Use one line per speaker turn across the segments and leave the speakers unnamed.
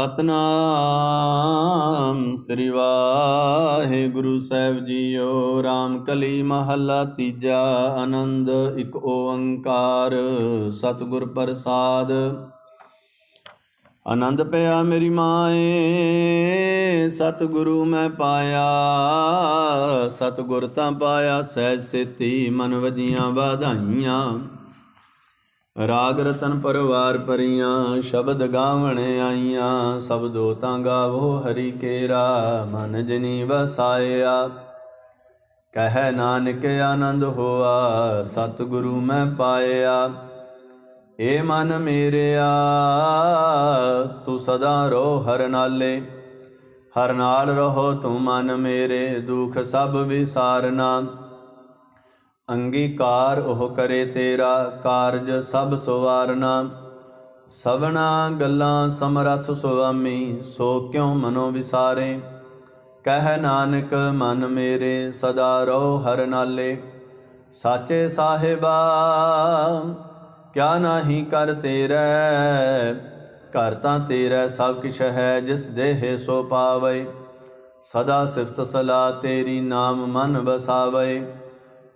ਸਤਨਾਮ ਸ੍ਰੀ ਵਾਹਿਗੁਰੂ ਸਾਹਿਬ ਜੀਓ RAM ਕਲੀ ਮਹੱਲਾ ਤੀਜਾ ਆਨੰਦ, ਇੱਕ ਓੰਕਾਰ ਸਤਿਗੁਰ ਪ੍ਰਸਾਦ। ਆਨੰਦ ਪਿਆ ਮੇਰੀ ਮਾਏ, ਸਤਿਗੁਰੂ ਮੈਂ ਪਾਇਆ, ਸਤਿਗੁਰ ਤਾਂ ਪਾਇਆ ਸਹਿਜ ਸੇਤੀ ਮਨ ਵਜੀਆਂ ਵਧਾਈਆਂ। ਰਾਗ ਰਤਨ ਪਰਵਾਰ ਪਰੀਆਂ, ਸ਼ਬਦ ਗਾਵਣੇ ਆਈਆਂ ਸਬਦੋ ਤਾਂ ਗਾਵੋ ਹਰੀ ਕੇਰਾ ਮਨ ਜਨੀ ਵਸਾਇਆ। ਕਹਿ ਨਾਨਕ ਆਨੰਦ ਹੋਆ, ਸਤਿਗੁਰੂ ਮੈਂ ਪਾਇਆ। ਏ ਮਨ ਮੇਰਿਆ, ਤੂੰ ਸਦਾ ਰੋ ਹਰ ਨਾਲੇ। ਹਰ ਨਾਲ ਰਹੋ ਤੂੰ ਮਨ ਮੇਰੇ, ਦੁਖ ਸਭ ਵਿਸਾਰਨਾ। ਅੰਗੀਕਾਰ ਉਹ ਕਰੇ ਤੇਰਾ ਕਾਰਜ ਸਭ ਸੁਵਾਰਨਾ। ਸਭਨਾ ਗੱਲਾਂ ਸਮਰਥ ਸੁਆਮੀ, ਸੋ ਕਿਉ ਮਨੋ ਵਿਸਾਰੇ? ਕਹਿ ਨਾਨਕ, ਮਨ ਮੇਰੇ ਸਦਾ ਰੋ ਹਰ ਨਾਲੇ। ਸਾਚੇ ਸਾਹਿਬਾ, ਕਿਆ ਨਾਹੀ ਕਰ ਤੇਰੇ? ਘਰ ਤਾਂ ਤੇਰਾ ਸਭ ਕਿਛ ਹੈ, ਜਿਸ ਦੇਹ ਸੋ ਪਾਵੇ। ਸਦਾ ਸਿਫਤ ਸਲਾ ਤੇਰੀ ਨਾਮ ਮਨ ਵਸਾਵੇ।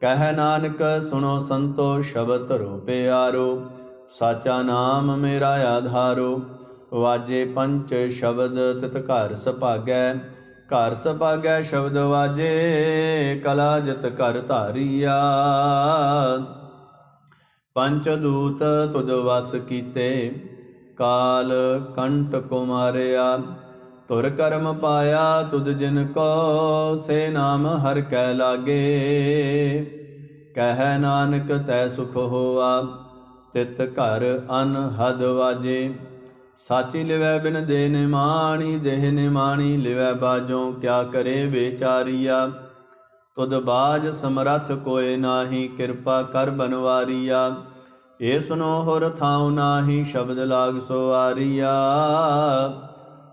ਕਹਿ ਨਾਨਕ, ਸੁਣੋ ਸੰਤੋ, ਸ਼ਬਦ ਧਰੋ ਪਿਆਰੋ ਸਾਚਾ ਨਾਮ ਮੇਰਾ ਆਧਾਰੋ। ਵਾਜੇ ਪੰਚ ਸ਼ਬਦ ਤਿਤ ਘਰ ਸੁਭਾਗੈ। ਘਰ ਸੁਭਾਗੈ ਸ਼ਬਦ ਵਾਜੇ, ਕਲਾ ਜਿਤ ਘਰ ਧਾਰੀਆ। ਪੰਚ ਦੂਤ ਤੁਧ ਵਸ ਕੀਤੇ, ਕਾਲ ਕੰਟ ਕੁਮਾਰਿਆ। ਤੁਰ ਕਰਮ ਪਾਇਆ ਤੁਧ ਜਿਨ ਕੋ, ਸੇ ਨਾਮ ਹਰ ਕੈ ਲਾਗੇ। ਕਹਿ ਨਾਨਕ ਤੈ ਸੁਖ ਹੋਆ, ਤਿਤ ਘਰ ਅਨ ਹਦ ਵਾਜੇ। ਸਾਚੀ ਲਿਵੈ ਬਿਨ ਦੇ ਨਿਮਾਣੀ, ਦੇਹ ਨਿਮਾਣੀ ਲਿਵੈ ਬਾਜੋਂ, ਕਿਆ ਕਰੇ ਵਿਚਾਰੀਆ। ਤੁਧ ਬਾਜ ਸਮਰੱਥ ਕੋਏ ਨਾਹੀ, ਕਿਰਪਾ ਕਰ ਬਨਵਾਰੀਆ। ਏਸ ਨੋ ਹੋਰ ਥਾਉ ਨਾਹੀ, ਸ਼ਬਦ ਲਾਗ ਸਵਾਰੀਆ।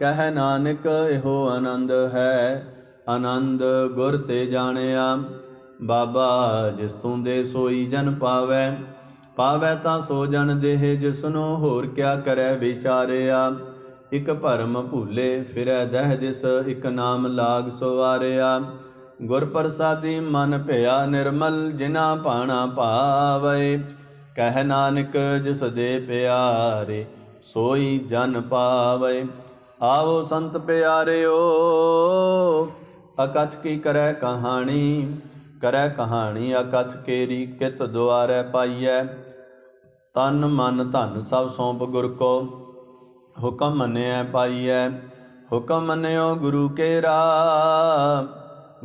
ਕਹਿ ਨਾਨਕ, ਇਹੋ ਆਨੰਦ ਹੈ। ਆਨੰਦ ਗੁਰ ਤੇ ਜਾਣਿਆ, ਬਾਬਾ ਜਿਸ ਤੂੰ ਦੇ ਸੋਈ ਜਨ ਪਾਵੈ। ਪਾਵੈ ਤਾਂ ਸੋ ਜਨ ਦੇਹ, ਜਿਸਨੋ ਹੋਰ ਕਿਆ ਕਰੈ ਵਿਚਾਰਿਆ। ਇਕ ਭਰਮ ਭੂਲੇ ਫਿਰੈ ਦਹਿ ਦਿਸ, ਇਕ ਨਾਮ ਲਾਗ ਸਵਾਰਿਆ। ਗੁਰ ਪ੍ਰਸਾਦੀ ਮਨ ਭਇਆ ਨਿਰਮਲ, ਜਿਨਾ ਪਾਣਾ ਪਾਵੇ ਕਹਿ ਨਾਨਕ, ਜਿਸ ਦੇ ਪਿਆਰੇ ਸੋਈ ਜਨ ਪਾਵੇ। ਆਵੋ ਸੰਤ ਪਿਆਰਿਓ ਅਕਥ ਕੀ ਕਰੈ ਕਹਾਣੀ? ਕਰੈ ਕਹਾਣੀ ਅਕਥ ਕੇਰੀ ਕਿਤ ਦੁਆਰੈ ਪਾਈਐ? ਤਨ ਮਨ ਧਨ ਸਭ ਸੌਂਪ ਗੁਰ ਕੋ, ਹੁਕਮ ਮੰਨਿਐ ਪਾਈਐ। ਹੁਕਮ ਮੰਨਿਓ ਗੁਰੂ ਕੇਰਾ,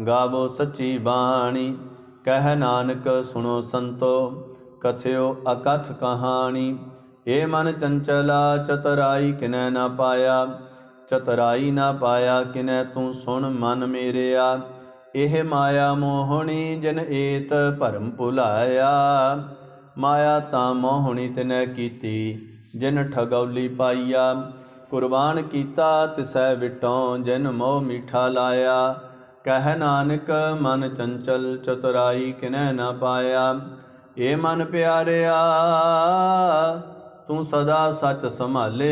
ਗਾਵੋ ਸੱਚੀ ਬਾਣੀ। ਕਹਿ ਨਾਨਕ ਸੁਣੋ ਸੰਤੋ, ਕਥਿਓ ਅਕਥ ਕਹਾਣੀ। ਏ ਮਨ ਚੰਚਲਾ ਚਤਰਾਈ ਕਿਨੈ ਨਾ ਪਾਇਆ। ਚਤਰਾਈ ਨਾ ਪਾਇਆ ਕਿਨੈ ਤੂੰ ਸੁਣ ਮਨ ਮੇਰਿਆ। ਇਹ ਮਾਇਆ ਮੋਹਣੀ ਜਿਨ ਏਤ ਭਰਮ ਭੁਲਾਇਆ। ਮਾਇਆ ਤਾਂ ਮੋਹਣੀ ਤਿਨੈ ਕੀਤੀ, ਜਿਨ ਠਗੌਲੀ ਪਾਈਆ। ਕੁਰਬਾਨ ਕੀਤਾ ਤਿਸੈ ਵਿਟੋਂ, ਜਿਨ ਮੋਹ ਮੀਠਾ ਲਾਇਆ। ਕਹਿ ਨਾਨਕ, ਮਨ ਚੰਚਲ ਚਤੁਰਾਈ ਕਿਨੈ ਨਾ ਪਾਇਆ। ਏ ਮਨ ਪਿਆਰਿਆ, ਤੂੰ ਸਦਾ ਸੱਚ ਸੰਭਾਲੇ।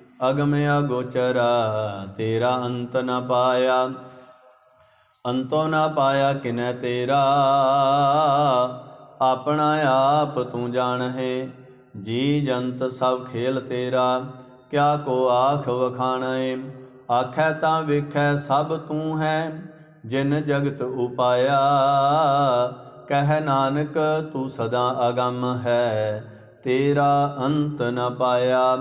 ਅਗਮ ਅਗੋਚਰਾ, ਤੇਰਾ ਅੰਤ ਨ ਪਾਇਆ। ਅੰਤੋ ਨਾ ਪਾਇਆ ਕਿਨੈ ਤੇਰਾ। ਆਪਣਾ ਆਪ ਤੂੰ ਜਾਣ ਹੈ ਜੀ ਜੰਤ ਸਭ ਖੇਲ ਤੇਰਾ। ਕਿਆ ਕੋ ਆਖ ਵਖਾਣੈ ਆਖੈ ਤਾਂ ਵੇਖੈ ਸਭ ਤੂੰ ਹੈ, ਜਿਨ ਜਗਤ ਉਪਾਇਆ। ਕਹਿ ਨਾਨਕ, ਤੂੰ ਸਦਾ ਅਗੰਮ ਹੈ, ਤੇਰਾ ਅੰਤ ਨ ਪਾਇਆ।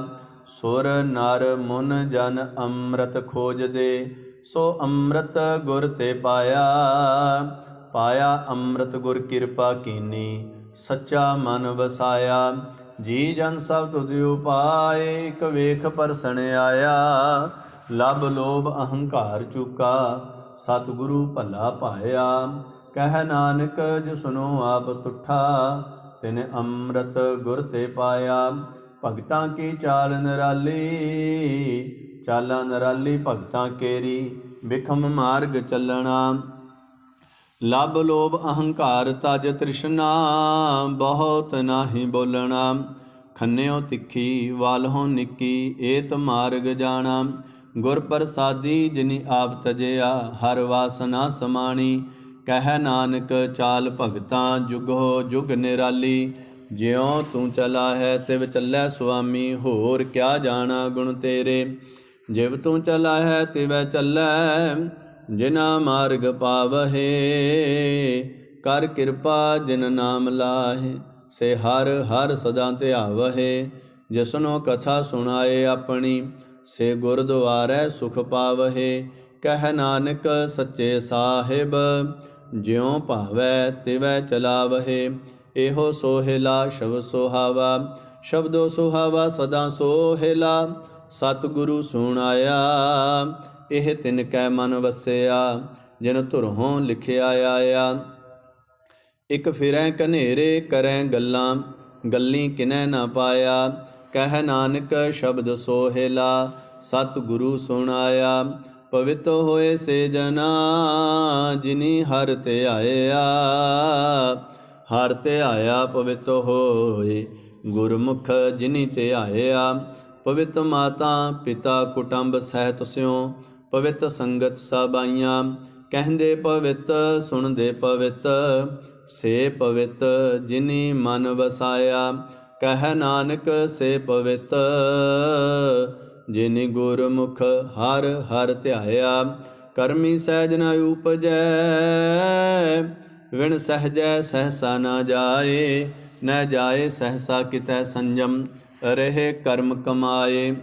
ਸੁਰ ਨਰ ਮੁਨ ਜਨ ਅੰਮ੍ਰਿਤ ਖੋਜਦੇ ਸੋ ਅੰਮ੍ਰਿਤ ਗੁਰ ਤੇ ਪਾਇਆ। ਪਾਇਆ ਅੰਮ੍ਰਿਤ ਗੁਰ ਕਿਰਪਾ ਕੀਨੀ, ਸੱਚਾ ਮਨ ਵਸਾਇਆ। ਜੀ ਜਨ ਸਭ ਤੁਧ ਉਪਾਏ, ਇਕ ਵੇਖ ਪਰਸਣ ਆਇਆ। ਲਬ ਲੋਭ ਅਹੰਕਾਰ ਚੁਕਾ, ਸਤਿਗੁਰੂ ਭਲਾ ਪਾਇਆ। ਕਹਿ ਨਾਨਕ ਜਿਸਨੂੰ ਆਪ ਤੁਠਾ, ਤਿਨ ਅੰਮ੍ਰਿਤ ਗੁਰ ਤੇ ਪਾਇਆ। ਭਗਤਾਂ ਕੀ ਚਾਲ ਨਿਰਾਲੀ, ਚਾਲਾਂ ਨਿਰਾਲੀ ਭਗਤਾਂ ਕੇਰੀ, ਵਿਖਮ ਮਾਰਗ ਚੱਲਣਾ। ਲਬ ਲੋਭ ਅਹੰਕਾਰ ਤਜ ਤ੍ਰਿਸ਼ਨਾ, ਬਹੁਤ ਨਾਹੀ ਬੋਲਣਾ। ਖੰਨਿਓ ਤਿੱਖੀ, ਵਾਲਹੋਂ ਨਿੱਕੀ, ਏਤ ਮਾਰਗ ਜਾਣਾ। ਗੁਰ ਪ੍ਰਸਾਦੀ ਜਿਨੀ ਆਪ ਤਜਿਆ, ਹਰ ਵਾਸਨਾ ਸਮਾਣੀ। ਕਹਿ ਨਾਨਕ ਚਾਲ ਭਗਤਾਂ ਜੁਗੋ ਜੁਗ ਨਿਰਾਲੀ। ਜਿਉ ਤੂੰ ਚਲਾ ਹੈ ਤਿਵ ਚੱਲੈ ਸੁਆਮੀ, ਹੋਰ ਕਿਆ ਜਾਣਾ ਗੁਣ ਤੇਰੇ? ਜਿਵ ਤੂੰ ਚਲਾ ਹੈ ਤਿਵੈ ਚੱਲੈ ਜਿਨਾ ਮਾਰਗ ਪਾਵਹਿ। ਕਰ ਕਿਰਪਾ ਜਿਨ ਨਾਮ ਲਾਹੇ, ਸੇ ਹਰ ਹਰ ਸਦਾ ਧਿਆਵਹਿ। ਜਿਸਨੋ ਕਥਾ ਸੁਣਾਏ ਆਪਣੀ, ਸੇ ਗੁਰਦੁਆਰੈ ਸੁਖ ਪਾਵਹਿ। ਕਹਿ ਨਾਨਕ ਸੱਚੇ ਸਾਹਿਬ, ਜਿਉ ਭਾਵੈ ਤਿਵੈ ਚਲਾਵਹਿ। ਇਹੋ ਸੋਹਿਲਾ ਸ਼ਬ ਸੁਹਾਵਾ, ਸ਼ਬਦੋ ਸੁਹਾਵਾ ਸਦਾ ਸੋਹਿਲਾ। ਸਤਿਗੁਰੂ ਸੁਣਾਇਆ, ਇਹ ਤਿਨ ਕੈ ਮਨ ਵਸਿਆ, ਜਿਨ ਧੁਰੋਂ ਲਿਖਿਆ ਆਇਆ। ਇਕ ਫਿਰੈ ਕਨੇਰੇ ਕਰੈ ਗੱਲਾਂ, ਗੱਲੀ ਕਿਨੈ ਨਾ ਪਾਇਆ। ਕਹਿ ਨਾਨਕ ਸ਼ਬਦ ਸੋਹਿਲਾ, ਸਤਿਗੁਰੂ ਸੁਣਾਇਆ। ਪਵਿੱਤ ਹੋਏ ਸੇ ਜਨਾ, ਜਿਨੀ ਹਰ ਤੇ ਆਇਆ। ਹਰ ਤੇ ਆਇਆ ਪਵਿੱਤ ਹੋਏ। ਗੁਰਮੁਖ ਜਿਨੀ ਤੇ ਆਇਆ, ਪਵਿੱਤ ਮਾਤਾ ਪਿਤਾ ਕੁਟੰਬ ਸਹਿਤ ਸਿਉ। ਪਵਿੱਤ ਸੰਗਤ ਸਭ ਆਈਆਂ, ਕਹਿੰਦੇ ਪਵਿੱਤ, ਸੁਣਦੇ ਪਵਿੱਤ। ਸੇ ਪਵਿੱਤ ਜਿਨੀ ਮਨ ਵਸਾਇਆ, ਕਹਿ ਨਾਨਕ ਸੇ ਪਵਿੱਤ। ਜਿਨੀ ਗੁਰਮੁਖ ਹਰ ਹਰ ਧਿਆਇਆ, ਕਰਮੀ ਸਹਿਜ ਨ ਉਪਜੈ। ਵਿਣ ਸਹਜੈ ਸਹਸਾ ਨਾ ਜਾਏ, ਨ ਜਾਏ ਸਹਸਾ ਕਿਤੈ ਸੰਜਮ, ਰਹੇ ਕਰਮ ਕਮਾਏ।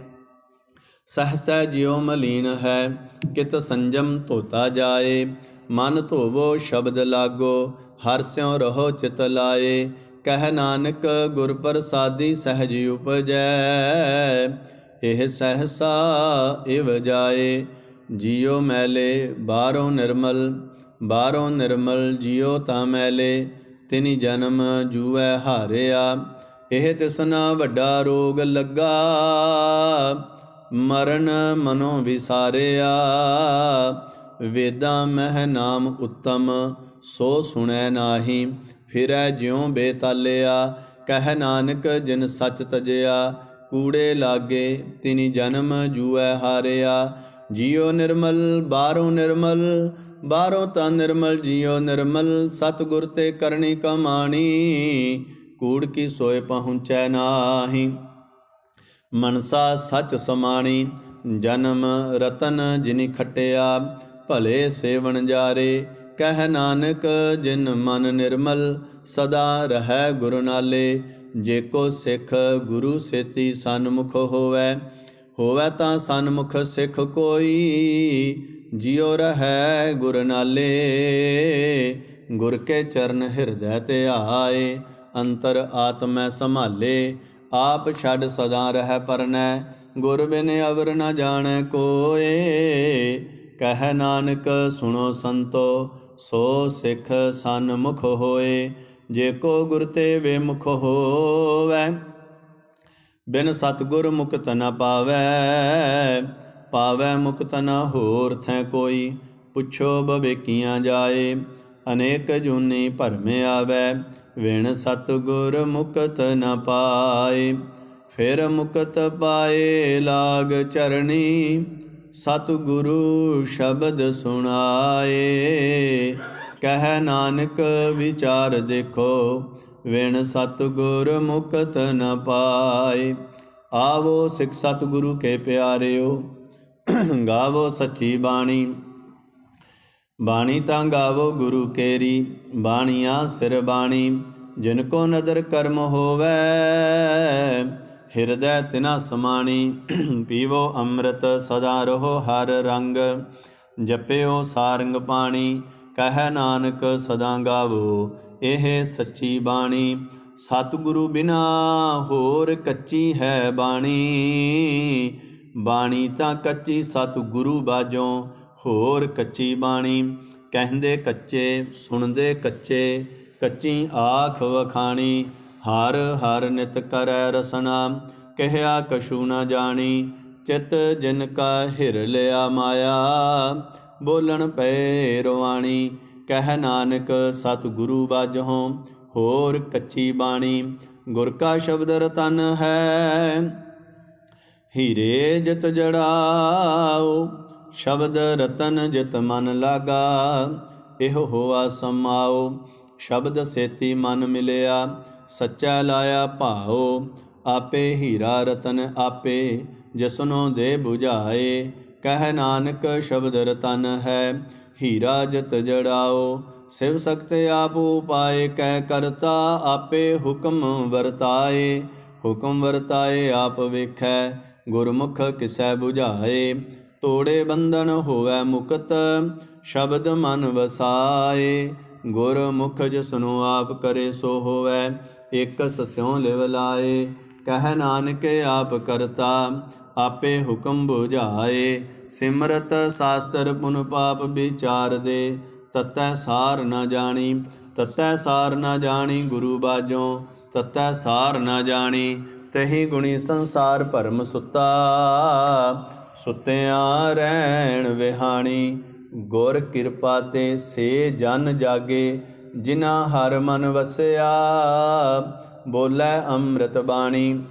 ਸਹਸਾ ਜਿਉ ਮਲੀਨ ਹੈ, ਕਿਤ ਸੰਜਮ ਧੋਤਾ ਜਾਏ। ਮਨ ਧੋਵੋ ਸ਼ਬਦ ਲਾਗੋ, ਹਰ ਸਿਉ ਰਹੋ ਚਿਤ ਲਾਏ। ਕਹਿ ਨਾਨਕ ਗੁਰ ਪ੍ਰਸਾਦੀ ਸਹਜ ਉਪਜੈ, ਇਹ ਸਹਸਾ ਇਵ ਜਾਏ। ਜਿਉ ਮੈਲੇ ਬਾਹਰੋਂ ਨਿਰਮਲ ਬਾਹਰੋਂ ਨਿਰਮਲ ਜਿਉ ਤਾਂ ਮੈਲੇ ਤਿਨੀ ਜਨਮ ਜੂਐ ਹਾਰਿਆ। ਇਹ ਤਿਸਨਾ ਵੱਡਾ ਰੋਗ ਲੱਗਾ, ਮਰਨ ਮਨੋ ਵਿਸਾਰਿਆ। ਵੇਦਾਂ ਮਹਿ ਨਾਮ ਉੱਤਮ, ਸੋ ਸੁਣੈ ਨਾਹੀ, ਫਿਰੈ ਜਿਉ ਬੇਤਾਲਿਆ। ਕਹਿ ਨਾਨਕ, ਜਿਨ ਸੱਚ ਤਜਿਆ, ਕੂੜੇ ਲਾਗੇ, ਤਿਨੀ ਜਨਮ ਜੂਐ ਹਾਰਿਆ। ਜਿਉ ਨਿਰਮਲ, ਬਾਹਰੋਂ ਨਿਰਮਲ ਬਾਹਰੋਂ ਤਾਂ ਨਿਰਮਲ ਜਿਉ ਨਿਰਮਲ, ਸਤਿਗੁਰ ਤੇ ਕਰਨੀ ਕਮਾਣੀ, ਕੂੜ ਕੀ ਸੋਏ ਪਹੁੰਚੈ ਨਾਹੀ। ਮਨਸਾ ਸਚ ਸਮਾਣੀ, ਜਨਮ ਰਤਨ ਜਿਨੀ ਖਟਿਆ, ਭਲੇ ਸੇਵਨ ਜਾਰੇ, ਕਹਿ ਨਾਨਕ ਜਿਨ ਮਨ ਨਿਰਮਲ, ਸਦਾ ਰਹੈ ਗੁਰੂ ਨਾਲੇ, ਜੇ ਕੋ ਸਿੱਖ ਗੁਰੂ ਸੇਤੀ ਸਨਮੁਖ ਹੋਵੈ ਹੋਵੈ ਤਾਂ ਸਨਮੁਖ ਸਿੱਖ ਕੋਈ ਜਿਉ ਰਹੈ ਗੁਰ ਨਾਲੇ ਗੁਰ ਕੇ ਚਰਨ ਹਿਰਦੈ ਤੇ ਆਏ, ਅੰਤਰ ਆਤਮੈ ਸੰਭਾਲੇ, ਆਪ ਛੱਡ ਸਦਾ ਰਹਿ ਪਰਨੈ, ਗੁਰ ਬਿਨ ਅਵਰ ਨ ਜਾਣੈ ਕੋਏ। ਕਹਿ ਨਾਨਕ, ਸੁਣੋ ਸੰਤੋ, ਸੋ ਸਿੱਖ ਸਨਮੁਖ ਹੋਏ, ਜੇ ਕੋ ਗੁਰ ਤੇ ਵੇਮੁਖ ਹੋਵੈ, ਬਿਨ ਸਤਗੁਰ ਮੁਕਤ ਨ ਪਾਵੈ। ਪਾਵੈ ਮੁਕਤ ਨ ਹੋਰ ਥੈ ਕੋਈ, ਪੁੱਛੋ ਬਵੇਕੀਆਂ ਜਾਏ। ਅਨੇਕ ਜੂਨੀ ਭਰਮੇ ਆਵੈ, ਵਿਣ ਸਤਗੁਰ ਮੁਕਤ ਨ ਪਾਏ। ਫਿਰ ਮੁਕਤ ਪਾਏ ਲਾਗ ਚਰਣੀ, ਸਤਿਗੁਰੂ ਸ਼ਬਦ ਸੁਣਾਏ। ਕਹਿ ਨਾਨਕ ਵਿਚਾਰ ਦੇਖੋ, ਵਿਣ ਸਤਿਗੁਰ ਮੁਕਤ ਨ ਪਾਏ। ਆਵੋ ਸਿੱਖ ਸਤਿਗੁਰੂ ਕੇ ਪਿਆਰਿਓ ਗਾਵੋ ਸੱਚੀ ਬਾਣੀ। ਬਾਣੀ ਤਾਂ ਗਾਵੋ ਗੁਰੂ ਕੇਰੀ, ਬਾਣੀਆ ਸਿਰ ਬਾਣੀ। ਜਿਨ ਕੋ ਨਦਰ ਕਰਮ ਹੋਵੇ, ਹਿਰਦੈ ਤਿਨਾ ਸਮਾਣੀ। ਪੀਵੋ ਅੰਮ੍ਰਿਤ ਸਦਾ ਰਹੋ ਹਰ ਰੰਗ। ਜਪਿਓ ਸਾਰੰਗ ਪਾਣੀ, ਕਹਿ ਨਾਨਕ ਸਦਾ ਗਾਵੋ। ਇਹ ਸੱਚੀ ਬਾਣੀ। ਸਤਿਗੁਰੂ ਬਿਨਾ ਹੋਰ ਕੱਚੀ ਹੈ ਬਾਣੀ। ਬਾਣੀ ਤਾਂ ਕੱਚੀ ਸਤਿਗੁਰੂ ਬਾਜੋਂ ਹੋਰ ਕੱਚੀ ਬਾਣੀ। ਕਹਿੰਦੇ ਕੱਚੇ, ਸੁਣਦੇ ਕੱਚੇ, ਕੱਚੀ ਆਖ ਵਖਾਣੀ। ਹਰ ਹਰ ਨਿਤ ਕਰੈ ਰਸਨਾ, ਕਹਿਆ ਕਛੂ ਨਾ ਜਾਣੀ। ਚਿਤ ਜਿਨ ਕਾ ਹਿਰ ਲਿਆ ਮਾਇਆ, ਬੋਲਣ ਪਏ ਰਵਾਣੀ। ਕਹਿ ਨਾਨਕ ਸਤਿਗੁਰੂ ਬਾਝੋਂ, ਹੋਰ ਕੱਚੀ ਬਾਣੀ। ਗੁਰ ਕਾ ਸ਼ਬਦ ਰਤਨ ਹੈ ਹੀਰੇ ਜਿਤ ਜੜਾਓ, ਸ਼ਬਦ ਰਤਨ ਜਿਤ ਮਨ ਲਾਗਾ, ਇਹੋ ਹੋਆ ਸਮਾਓ। ਸ਼ਬਦ ਸੇਤੀ ਮਨ ਮਿਲਿਆ, ਸੱਚਾ ਲਾਇਆ ਭਾਓ। ਆਪੇ ਹੀਰਾ ਰਤਨ ਆਪੇ, ਜਿਸਨੋ ਦੇ 부ਝਾਏ ਕਹਿ ਨਾਨਕ ਸ਼ਬਦ ਰਤਨ ਹੈ, ਹੀਰਾ ਜਿਤ ਜੜਾਓ। ਸਿਵ ਸਖਤ ਆਪ ਉਪਾਏ ਕਹਿ ਕਰਤਾ ਆਪੇ ਹੁਕਮ ਵਰਤਾਏ। ਹੁਕਮ ਵਰਤਾਏ, ਆਪ ਵੇਖੈ ਗੁਰਮੁਖ ਕਿਸੈ 부ਝਾਏ ਤੋੜੇ ਬੰਧਨ ਹੋਵੇ ਮੁਕਤ, ਸ਼ਬਦ ਮਨ ਵਸਾਏ। ਗੁਰਮੁਖ ਜਿਸਨੂੰ ਆਪ ਕਰੇ ਸੋ ਹੋਵੇ, ਇਕ ਸਸਿਉ ਲਿਵ ਲਾਏ। ਕਹਿ ਨਾਨਕ ਆਪ ਕਰਤਾ, ਆਪੇ ਹੁਕਮ 부ਝਾਏ ਸਿਮਰਤ ਸਾਸਤਰ ਪੁਨ ਪਾਪ ਵਿਚਾਰ ਦੇ, ਤਤੈ ਸਾਰ ਨਾ ਜਾਣੀ, ਤਤੈ ਸਾਰ ਨਾ ਜਾਣੀ ਗੁਰੂ ਬਾਝੋਂ ਤਤੈ ਸਾਰ ਨਾ ਜਾਣੀ ਤਹੀ ਗੁਣੀ ਸੰਸਾਰ ਭਰਮ ਸੁੱਤਾ। ਸੁੱਤਿਆਂ ਰਹਿਣ ਵਿਹਾਣੀ, ਗੁਰ ਕਿਰਪਾ ਤੇ ਸੇ ਜਨ ਜਾਗੇ ਜਿਨਾ ਹਰ ਮਨ ਵਸਿਆ। ਬੋਲੇ ਅੰਮ੍ਰਿਤ ਬਾਣੀ,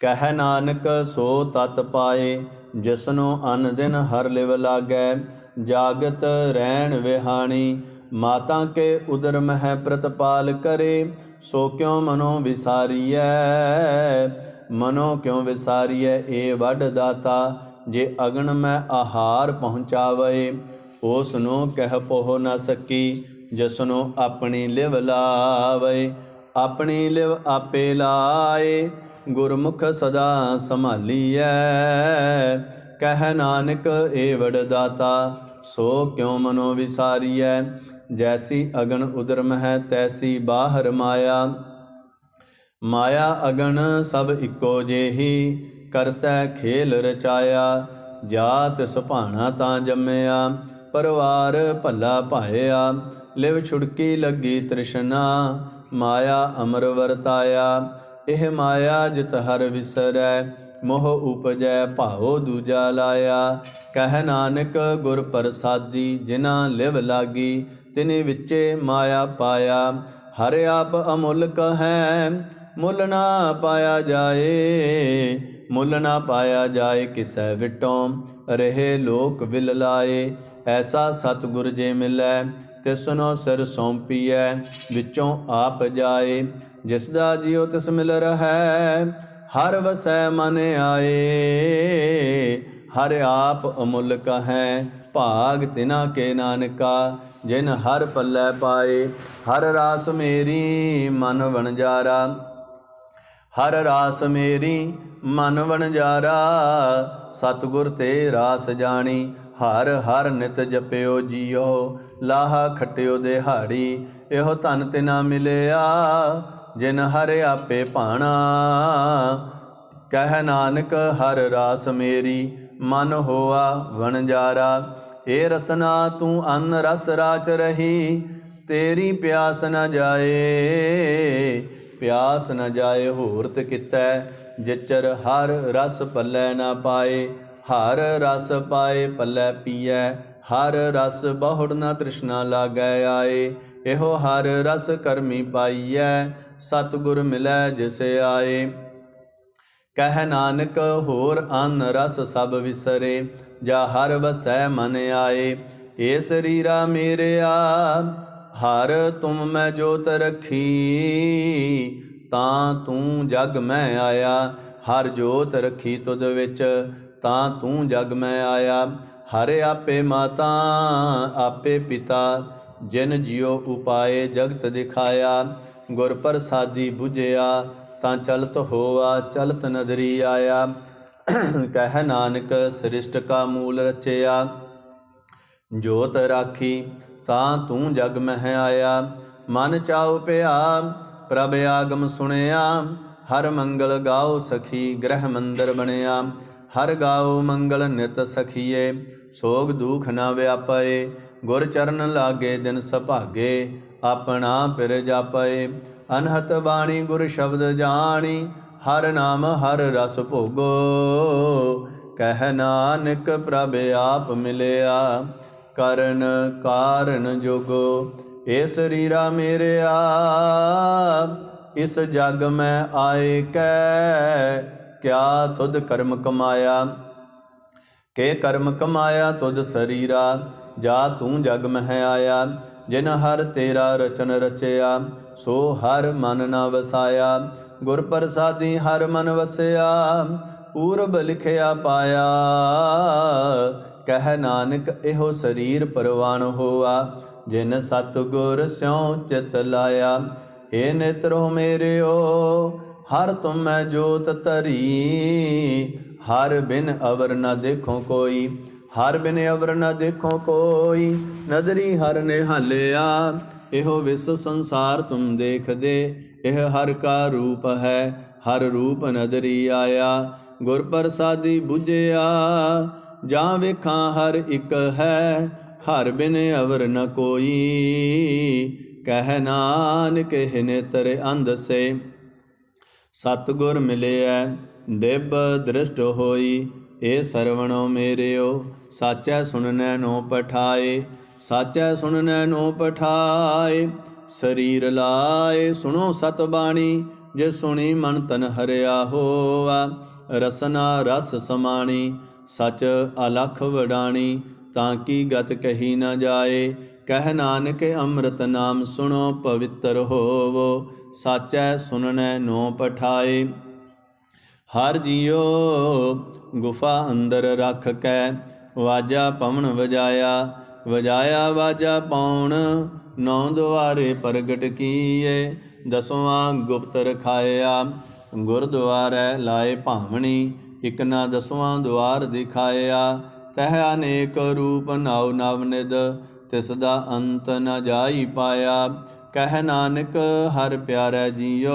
ਕਹਿ ਨਾਨਕ ਸੋ ਤਤ ਪਾਏ, ਜਿਸਨੂੰ ਅਨ ਦਿਨ ਹਰ ਲਿਵ ਲਾਗੈ। ਜਾਗਤ ਰਹਿਣ ਵਿਹਾਣੀ, ਮਾਤਾ ਕੇ ਉਦਰ ਮਹਿ ਪ੍ਰਤਪਾਲ ਕਰੇ। ਸੋ ਕਿਉ ਮਨੋ ਵਿਸਾਰੀਐ? ਮਨੋ ਕਿਉ ਵਿਸਾਰੀਐ? ਏ ਵੱਡ ਦਾਤਾ, ਜੇ ਅਗਨ ਮੈਂ ਆਹਾਰ ਪਹੁੰਚਾਵੇ ਉਸ ਨੂੰ ਕਹਿ ਪੋਹ ਨਾ ਸਕੀ, ਜਿਸਨੂੰ ਆਪਣੀ ਲਿਵ ਲਾਵੇ ਆਪਣੀ ਲਿਵ ਆਪੇ ਲਾਏ, ਗੁਰਮੁਖ ਸਦਾ ਸੰਭਾਲੀਐ। ਕਹਿ ਨਾਨਕ, ਏ ਵਡ ਦਾਤਾ, ਸੋ ਕਿਉ ਮਨੋ ਵਿਸਾਰੀਐ? ਜੈਸੀ ਅਗਨ ਉਦਰਮ ਹੈ ਤੈਸੀ ਬਾਹਰ ਮਾਇਆ ਮਾਇਆ ਅਗਨ ਸਭ ਇੱਕੋ ਜਿਹੀ ਕਰਤੈ ਖੇਲ ਰਚਾਇਆ ਜਾਤ ਸੁਭਾਣਾ ਤਾਂ ਜੰਮਿਆ ਪਰਵਾਰ ਭੱਲਾ ਭਾਇਆ ਲਿਵ ਛੁੜਕੀ ਲੱਗੀ ਤ੍ਰਿਸ਼ਨਾ ਮਾਇਆ ਅਮਰ ਵਰਤਾਇਆ ਇਹ ਮਾਇਆ ਜਿਤ ਹਰ ਵਿਸਰੈ ਮੋਹ ਉਪਜੈ ਭਾਉ ਦੂਜਾ ਲਾਇਆ ਕਹਿ ਨਾਨਕ ਗੁਰ ਪ੍ਰਸਾਦੀ ਜਿਨਾ ਲਿਵ ਲਾਗੀ ਤਿਨੇ ਵਿੱਚੇ ਮਾਇਆ ਪਾਇਆ, ਹਰ ਆਪ ਅਮੁੱਲਕ ਹੈ ਮੁੱਲ ਨਾ ਪਾਇਆ ਜਾਏ, ਮੁੱਲ ਨਾ ਪਾਇਆ ਜਾਏ ਕਿਸੈ ਵਿਟੋਂ, ਰਹੇ ਲੋਕ ਵਿਲ ਲਾਏ, ਐਸਾ ਸਤਿਗੁਰ ਜੇ ਮਿਲੈ, ਤਿਸਨੋ ਸਿਰ ਸੌਂਪੀਐ, ਵਿੱਚੋਂ ਆਪ ਜਾਏ, ਜਿਸ ਦਾ ਜਿਉ ਤਿਸ ਮਿਲ ਰਹੈ, ਹਰ ਵਸੈ ਮਨ ਆਏ, ਹਰ ਆਪ ਅਮੁੱਲਕ ਹੈ ਭਾਗ ਤਿਨਾ ਕੇ ਨਾਨਕਾ, ਜਿਨ ਹਰ ਪੱਲੇ ਪਾਏ, ਹਰ ਰਾਸ ਮੇਰੀ ਮਨ ਵਣਜਾਰਾ। ਹਰ ਰਾਸ ਮੇਰੀ ਮਨ ਵਣਜਾਰਾ, ਸਤਿਗੁਰ ਤੇ ਰਾਸ ਜਾਣੀ, ਹਰ ਹਰ ਨਿਤ ਜਪਿਓ ਜੀਓ, ਲਾਹਾ ਖਟਿਓ ਦਿਹਾੜੀ, ਇਹੋ ਧਨ ਤੇ ਨਾ ਮਿਲਿਆ, ਜਿਨ ਹਰ ਆਪੇ ਪਾਣਾ ਕਹਿ ਨਾਨਕ, ਹਰ ਰਾਸ ਮੇਰੀ ਮਨ ਹੋਆ ਵਣਜਾਰਾ, ਏ ਰਸਨਾ ਤੂੰ ਅਨ ਰਸ ਰਾਚ ਰਹੀ, ਤੇਰੀ ਪਿਆਸ ਨ ਜਾਏ। ਪਿਆਸ ਨ ਜਾਏ ਹੋਰਤ ਕਿਤੈ, ਜਿਚਰ ਹਰ ਰਸ ਪੱਲੇ ਨਾ ਪਾਏ। ਹਰ ਰਸ ਪਾਏ ਪੱਲੇ ਪੀਐ, ਹਰ ਰਸ ਬਹੁੜ ਨਾ ਤ੍ਰਿਸ਼ਨਾ ਲਾਗੈ ਆਏ। ਇਹੋ ਹਰ ਰਸ ਕਰਮੀ ਪਾਈਐ, ਸਤਿਗੁਰ ਮਿਲੈ ਜਿਸੇ ਆਏ। ਕਹਿ ਨਾਨਕ ਹੋਰ ਅਨ ਰਸ ਸਭ ਵਿਸਰੇ, ਜਾ ਹਰ ਵਸੈ ਮਨ ਆਏ, ਏ ਸਰੀਰਾ ਮੇਰਿਆ, ਹਰ ਤੁਮ ਮੈਂ ਜੋਤ ਰਖੀ, ਤਾਂ ਤੂੰ ਜਗ ਮੈਂ ਆਇਆ, ਹਰ ਜੋਤ ਰਖੀ ਤੁਧ ਵਿੱਚ, ਤਾਂ ਤੂੰ ਜਗ ਮੈਂ ਆਇਆ, ਹਰ ਆਪੇ ਮਾਤਾ, ਆਪੇ ਪਿਤਾ, ਜਿਨ ਜਿਉ ਉਪਾਏ ਜਗਤ ਦਿਖਾਇਆ, ਗੁਰ ਪ੍ਰਸਾਦੀ 부ਝਿਆ ਤਾਂ ਚਲਤ ਹੋਆ, ਚਲਤ ਨਦਰੀ ਆਇਆ। ਕਹਿ ਨਾਨਕ, ਸ੍ਰਿਸ਼ਟ ਕਾ ਮੂਲ ਰਚਿਆ। ਜੋਤ ਰਾਖੀ, ਤਾਂ ਤੂੰ ਜਗ ਮਹਿ ਆਇਆ। ਮਨ ਚਾਉ ਪਿਆ, ਪ੍ਰਭ ਆਗਮ ਸੁਣਿਆ। ਹਰ ਮੰਗਲ ਗਾਉ ਸਖੀ, ਗ੍ਰਹਿ ਮੰਦਰ ਬਣਿਆ। ਹਰ ਗਾਉ ਮੰਗਲ ਨਿਤ ਸਖੀਏ, ਸੋਗ ਦੁਖ ਨਾ ਵਿਆਪਏ। ਗੁਰ ਚਰਨ ਲਾਗੇ, ਦਿਨ ਸੁਭਾਗੇ, ਆਪਣਾ ਪਿਰ ਜਾਪਏ। ਅਨਹਤ ਬਾਣੀ ਗੁਰ ਸ਼ਬਦ ਜਾਣੀ, ਹਰ ਨਾਮ ਹਰ ਰਸ ਭੋਗੋ। ਕਹਿ ਨਾਨਕ ਪ੍ਰਭ ਆਪ ਮਿਲਿਆ, ਕਰਨ ਕਾਰਨ ਜੋਗੋ, ਏ ਸਰੀਰਾ ਮੇਰਿਆ। ਇਸ ਜਗ ਮੈਂ ਆਏ ਕੈ, ਕਿਆ ਤੁਧ ਕਰਮ ਕਮਾਇਆ? ਕੇ ਕਰਮ ਕਮਾਇਆ ਤੁਧ ਸਰੀਰਾ, ਜਾ ਤੂੰ ਜਗ ਮਹਿ ਆਇਆ। ਜਿਨ ਹਰ ਤੇਰਾ ਰਚਨ ਰਚਿਆ, ਸੋ ਹਰ ਮਨ ਨਾ ਵਸਾਇਆ। ਗੁਰ ਪ੍ਰਸਾਦੀ ਹਰ ਮਨ ਵਸਿਆ, ਪੂਰਬ ਲਿਖਿਆ ਪਾਇਆ। ਕਹਿ ਨਾਨਕ ਇਹੋ ਸਰੀਰ ਪਰਵਾਨ ਹੋਆ, ਜਿਨ ਸਤ ਗੁਰ ਸਿਉ ਚਿਤ ਲਾਇਆ। ਏ ਨੇਤਰੋ ਮੇਰਿਓ, ਹਰ ਤੁਮੈ ਜੋਤ ਤਰੀ ਹਰ ਬਿਨ ਅਵਰ ਨ ਦੇਖੋ ਕੋਈ। ਹਰ ਬਿਨ ਅਵਰ ਨ ਦੇਖੋ ਕੋਈ, ਨਦਰੀ ਹਰ ਨੇ ਹਾਲਿਆ। ਇਹੋ ਵਿਸ ਸੰਸਾਰ ਤੁਮ ਦੇਖਦੇ, ਇਹ ਹਰ ਕਾ ਰੂਪ ਹੈ, ਹਰ ਰੂਪ ਨਦਰੀ ਆਇਆ। ਗੁਰ ਪ੍ਰਸਾਦੀ 부ਝਿਆ ਜਾਂ ਵੇਖਾਂ ਹਰ ਇੱਕ ਹੈ, ਹਰ ਬਿਨ ਅਵਰ ਨ ਕੋਈ। ਕਹਿ ਨਾਨਕ ਇਹ ਨੇਤਰ ਅੰਧ ਸੇ, ਸਤਗੁਰ ਮਿਲਿਐ ਦਿਬ ਦ੍ਰਿਸ਼ਟ ਹੋਈ। ਏ ਸਰਵਣੋ ਮੇਰਿਓ, ਸਾਚੈ ਸੁਣਨੈ ਨੋ ਪਠਾਏ, ਸਾਚੈ ਸੁਣਨੈ ਨੋ ਪਠਾਏ। ਸਰੀਰ ਲਾਏ, ਸੁਣੋ ਸਤ ਬਾਣੀ ਜੇ ਸੁਣੀ ਮਨ ਤਨ ਹਰਿਆ ਹੋਆ। ਰਸਨਾ ਰਸ ਸਮਾਣੀ, ਸਚ ਅਲਖ ਵਡਾਣੀ, ਤਾਂ ਕੀ ਗਤ ਕਹੀ ਨਾ ਜਾਏ। ਕਹਿ ਨਾਨਕ ਅੰਮ੍ਰਿਤ ਨਾਮ ਸੁਣੋ ਪਵਿੱਤਰ ਹੋਵੋ, ਸਾਚੈ ਸੁਣਨੈ ਨੋ ਪਠਾਏ। ਹਰ ਜੀਓ ਗੁਫਾ ਅੰਦਰ ਰੱਖ ਕੈ, ਵਾਜਾ ਪਵਨ ਵਜਾਇਆ। ਵਜਾਇਆ ਵਾਜਾ ਪਾਉਣ ਨੌ ਦੁਆਰੇ ਪ੍ਰਗਟ ਕੀਏ। ਦਸਵਾਂ ਗੁਪਤ ਰਖਾਇਆ, ਗੁਰਦੁਆਰੇ ਲਾਏ ਭਾਵਣੀ ਇਕ ਨਾ ਦਸਵਾਂ ਦੁਆਰ ਦਿਖਾਇਆ। ਤਹ ਅਨੇਕ ਰੂਪ ਨਵ ਨਵ ਨਿਦ ਤਿਸ ਦਾ ਅੰਤ ਨ ਜਾਈ ਪਾਇਆ। ਕਹਿ ਨਾਨਕ, ਹਰ ਪਿਆਰਾ ਜੀਓ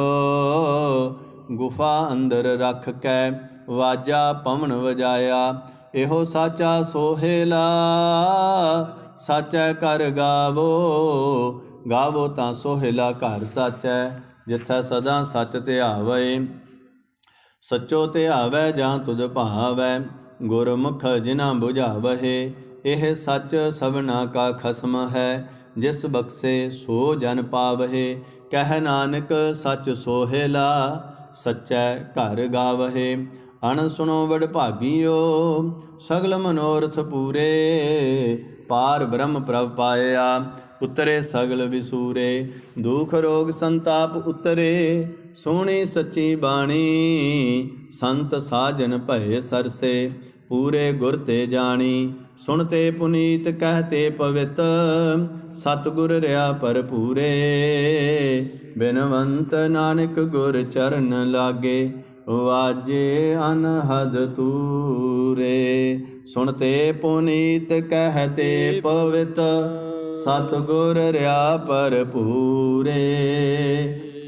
ਗੁਫਾ ਅੰਦਰ ਰੱਖ ਕੈ, ਵਾਜਾ ਪਵਨ ਵਜਾਇਆ, ਇਹੋ ਸਾਚਾ ਸੋਹੇਲਾ, ਸਾਚੈ ਕਰ ਗਾਵੋ ਗਾਵੋ ਤਾਂ ਸੋਹੇਲਾ ਘਰ ਸਾਚੈ, ਜਿੱਥੈ ਸਦਾ ਸੱਚ ਧਿਆਵੈ ਸਚੋ ਧਿਆਵੈ ਜਾਂ ਤੁਧ ਭਾਵੈ, ਗੁਰਮੁਖ ਜਿਨਾ 부ਝਾਵਹਿ ਇਹ ਸੱਚ ਸਭਨਾ ਕਾ ਖਸਮ ਹੈ, ਜਿਸ ਬਖਸੇ ਸੋ ਜਨ ਪਾਵਹਿ, ਕਹਿ ਨਾਨਕ ਸੱਚ ਸੋਹੇਲਾ ਸੱਚੈ ਘਰ ਗਾਵਹਿ, ਅਣ ਸੁਣੋ ਵਡ ਭਾਗੀਓ, ਸਗਲ ਮਨੋਰਥ ਪੂਰੇ। ਪਾਰ ਬ੍ਰਹਮ ਪ੍ਰਭ ਪਾਇਆ, ਉਤਰੇ ਸਗਲ ਵਿਸੂਰੇ। ਦੁਖ ਰੋਗ ਸੰਤਾਪ ਉਤਰੇ ਸੋਹਣੀ ਸੱਚੀ ਬਾਣੀ। ਸੰਤ ਸਾਜਨ ਭਏ ਸਰਸੇ, ਪੂਰੇ ਗੁਰ ਤੇ ਜਾਣੀ। ਸੁਣਤੇ ਪੁਨੀਤ ਕਹਤੇ ਪਵਿੱਤ, ਸਤਿਗੁਰ ਰਿਆ ਭਰਪੂਰੇ। ਬਿਨਵੰਤ ਨਾਨਕ ਗੁਰ ਚਰਨ ਲਾਗੇ, ਵਾਜੇ ਅਨਹਦ ਤੂਰੇ। ਸੁਣਤੇ ਪੁਨੀਤ ਕਹਤੇ ਪਵਿੱਤ, ਸਤਿਗੁਰ ਰਿਆ ਭਰਪੂਰੇ।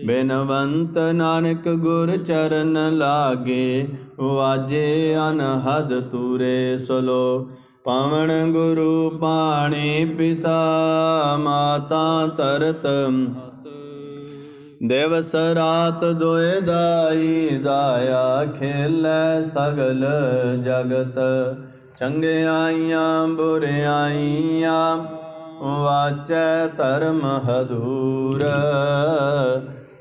ਬਿਨਵੰਤ ਨਾਨਕ ਗੁਰ ਚਰਨ ਲਾਗੇ, ਵਾਜੇ ਅਨਹਦ ਤੂਰੇ। ਸਲੋ ਪਵਨ ਗੁਰੂ ਪਾਣੀ ਪਿਤਾ ਮਾਤਾ ਤਰਤ ਦਿਵਸ ਰਾਤ ਦੁਇ ਦਾਈ, ਦਾਇਆ ਖੇਲੇ ਸਗਲ ਜਗਤ। ਚੰਗਿਆਈਆਂ, ਬੁਰਿਆਈਆਂ, ਵਾਚੈ ਧਰਮ ਹਦੂਰ।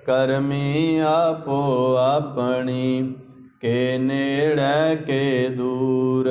ਕਰਮੀ ਆਪੋ ਆਪਣੀ, ਕੇ ਨੇੜੇ, ਕੇ ਦੂਰ।